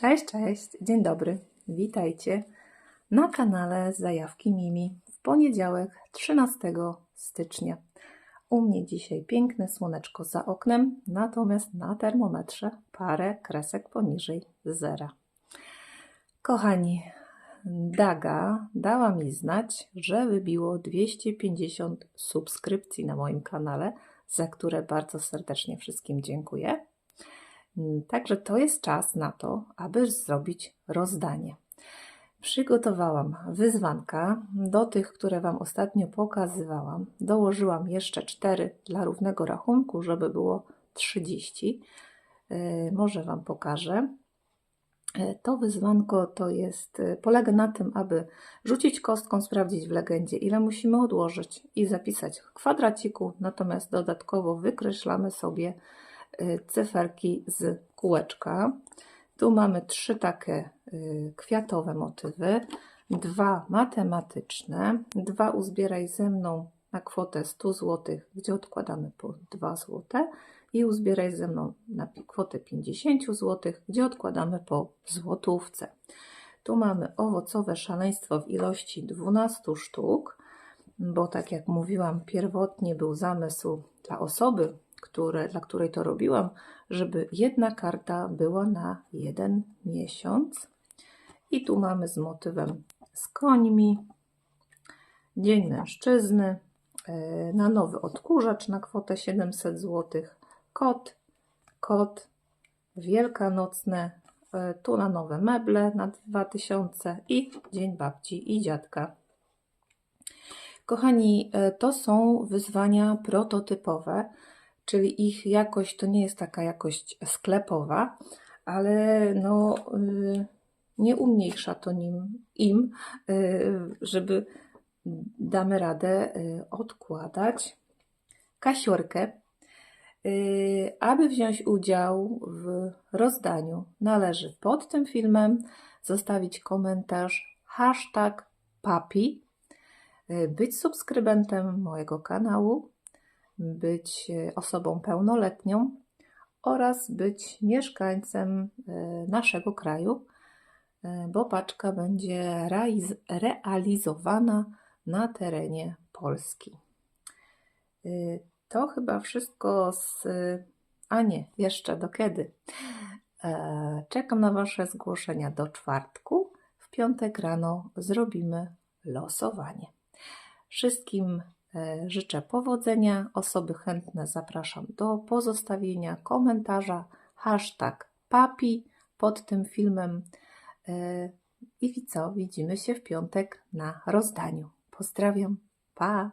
Cześć, cześć, dzień dobry. Witajcie na kanale Zajawki Mimi w poniedziałek 13 stycznia. U mnie dzisiaj piękne słoneczko za oknem, natomiast na termometrze parę kresek poniżej zera. Kochani, Daga dała mi znać, że wybiło 250 subskrypcji na moim kanale, za które bardzo serdecznie wszystkim dziękuję. Mm, Także to jest czas na to, aby zrobić rozdanie. Przygotowałam wyzwanka do tych, które Wam ostatnio pokazywałam. Dołożyłam jeszcze 4 dla równego rachunku, żeby było 30. Yy, Może Wam pokażę. Yy, To wyzwanko to jest, yy, polega na tym, aby rzucić kostką, sprawdzić w legendzie, ile musimy odłożyć i zapisać w kwadraciku, natomiast dodatkowo wykreślamy sobie cyferki z kółeczka. Tu mamy trzy takie y, kwiatowe motywy, dwa matematyczne, dwa uzbieraj ze mną na kwotę 100 zł, gdzie odkładamy po 2 zł i uzbieraj ze mną na kwotę 50 zł, gdzie odkładamy po złotówce. Tu mamy owocowe szaleństwo w ilości 12 sztuk, bo tak jak mówiłam, pierwotnie był zamysł dla osoby, które, dla której to robiłam, żeby jedna karta była na jeden miesiąc. I tu mamy z motywem z końmi, Dzień Mężczyzny, e, na nowy odkurzacz na kwotę 700 zł, kot, kot, wielkanocne, e, tu na nowe meble na 2000 i Dzień Babci i Dziadka. Kochani, e, to są wyzwania prototypowe, czyli ich jakość to nie jest taka jakość sklepowa, ale no, y, nie umniejsza to nim, im, y, żeby damy radę y, odkładać kasiorkę. Aby wziąć udział w rozdaniu, należy pod tym filmem zostawić komentarz hashtag papi, być subskrybentem mojego kanału, być y, osobą pełnoletnią oraz być mieszkańcem y, naszego kraju, y, bo paczka będzie realiz- realizowana na terenie Polski. To chyba wszystko z. A nie, jeszcze do kiedy? E, Czekam na Wasze zgłoszenia do czwartku. W piątek rano zrobimy losowanie. Wszystkim e, życzę powodzenia. Osoby chętne zapraszam do pozostawienia komentarza hashtag papi pod tym filmem. E, I co? Widzimy się w piątek na rozdaniu. Pozdrawiam. Pa!